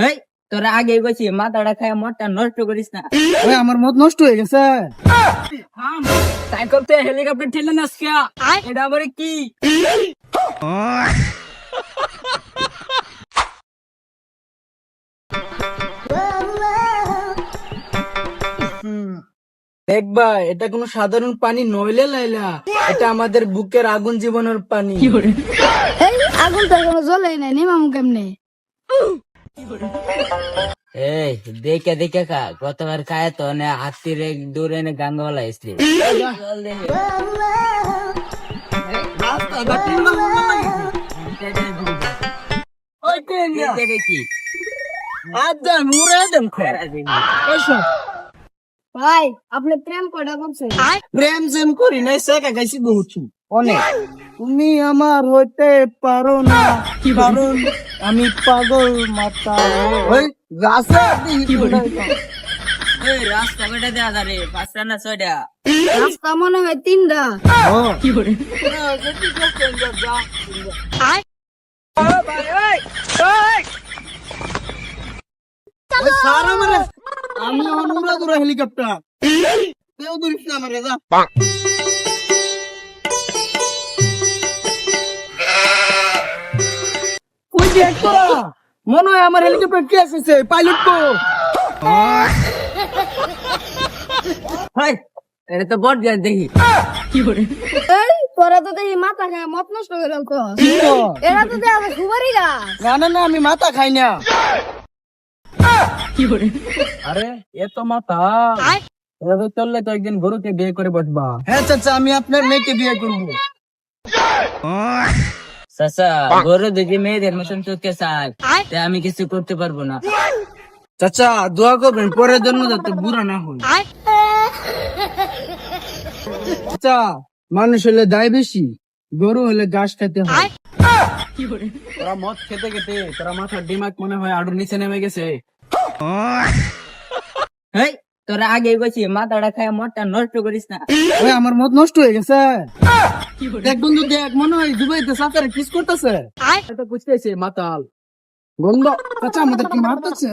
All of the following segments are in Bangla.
হেই, তোরা আগে গেছি মাথাটা খায় মদটা নষ্ট করিস না। ওই, আমার মত নষ্ট হয়ে গেছে। তাই করতে হেলিকপ্টার ঠেলে না এটা আবার কি? দেখবা এটা কোনো সাধারণ পানি নইলে লাইলা। এটা আমাদের বুকের আগুন জীবনের পানি। আগুন তো কোনো জ্বলে নাই, নিমামু কেমনে? এই দেখে দেখে খা। গতবার খায় তো নে হাতির দূরে নে গাঙ্গওয়ালা এসলি কি? আদান মুরে দেন এসব ভাই আপনি প্রেম করছেন? প্রেম সেম করি নাই সেকা গাইছি বহুত। অনেক। তুমি আমার হইতে পারো না কারণ আমি পাগল মাতা। ওই গাছে এই রাস্তা বেটা দেয়া যারে পাঁচটা না ছয়টা? রাস্তা মনে হয় তিনটা। আমি অনুরা দুরা হেলিকপ্টার। কেউ ধরিস না যা। মনে হয় আমার হেলিকপ্টার কে এসেছে? পাইলট তো। হাই এটা তো বড় যায় দেখি। এই তোরা তো দেখি মাথা খায় মত নষ্ট করে ফেলতো। এরা তো দেখে সুপারি গাছ না না না আমি মাথা খাই না। আরে এ তো মাথা। চললে তো একদিন গরুকে বিয়ে করে বসবা। হ্যাঁ চাচা আমি আপনার মেয়েকে বিয়ে করব। চাচা গরু দেখি মেয়েদের মতন চোখে চায় তাই আমি কিছু করতে পারব না। চাচা দোয়া করবেন পরের জন্য যাতে বুড়া না হয়। চাচা মানুষ হলে দায় বেশি গরু হলে ঘাস খেতে হয়। তোরা মদ খেতে খেতে তোরা মাথার দিমাগ মনে হয় আরও নিচে নেমে গেছে। হেই তোরা আগে গেছি মাথাটা খায় মদটা নষ্ট করিস না। আমার মদ নষ্ট হয়ে গেছে। দেখ বন্ধু দেখ মনে হয় দুবাইতে সাঁতারে কিস করতেছে। এটা বুঝতেছে মাতাল। গন্ধ চাচা আমাদের কি মারতেছে?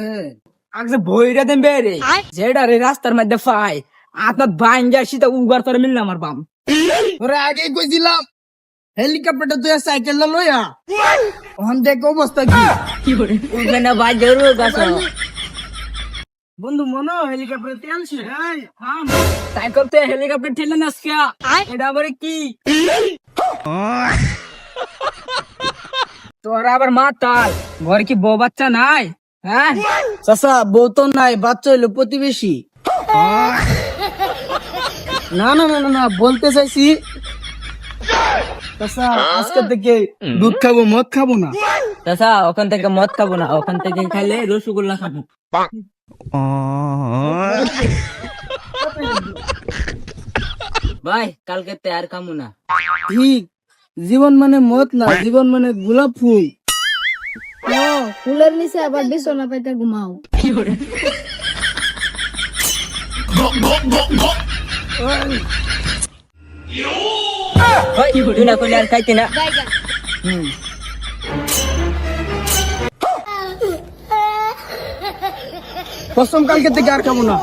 আগে বইরা দেন বেরে যেটা রে রাস্তার মধ্যে ফাই বাইন যায় সেটা উবার তোর মিললে আমার বাম। ওরে আগে কইছিলাম হেলিকপ্টারটা তুই সাইকেল লইয়া। ওখান দেখ অবস্থা কি? উঠবে না বাই জরুর গাছ। বন্ধু মনে হেলিকপ্টার তেল শেষ তাই করতে হেলিকপ্টার ঠেলে না এটা আবার কি? তোর আবার মাতাল ঘরে কি বউ বাচ্চা নাই? হ্যাঁ? চাচা বউ তো নাই বাচ্চা হইল প্রতিবেশী। না না না না না বলতে চাইছি চাচা আজকে থেকে দুধ খাব মদ খাব না। চাচা ওখান থেকে মদ খাব না। ওখান থেকে খাইলে রসগোল্লা খাব। ভাই কালকে তে আর খামু না। ঠিক জীবন মানে মদ না জীবন মানে গোলাপ ফুল। ও ফুলের নিচে আবার বিছানা পাইতে ঘুমাও। ভাই তুই না করলে আর খাইতে না। হুম। কসম কালকে থেকে আর খাব না।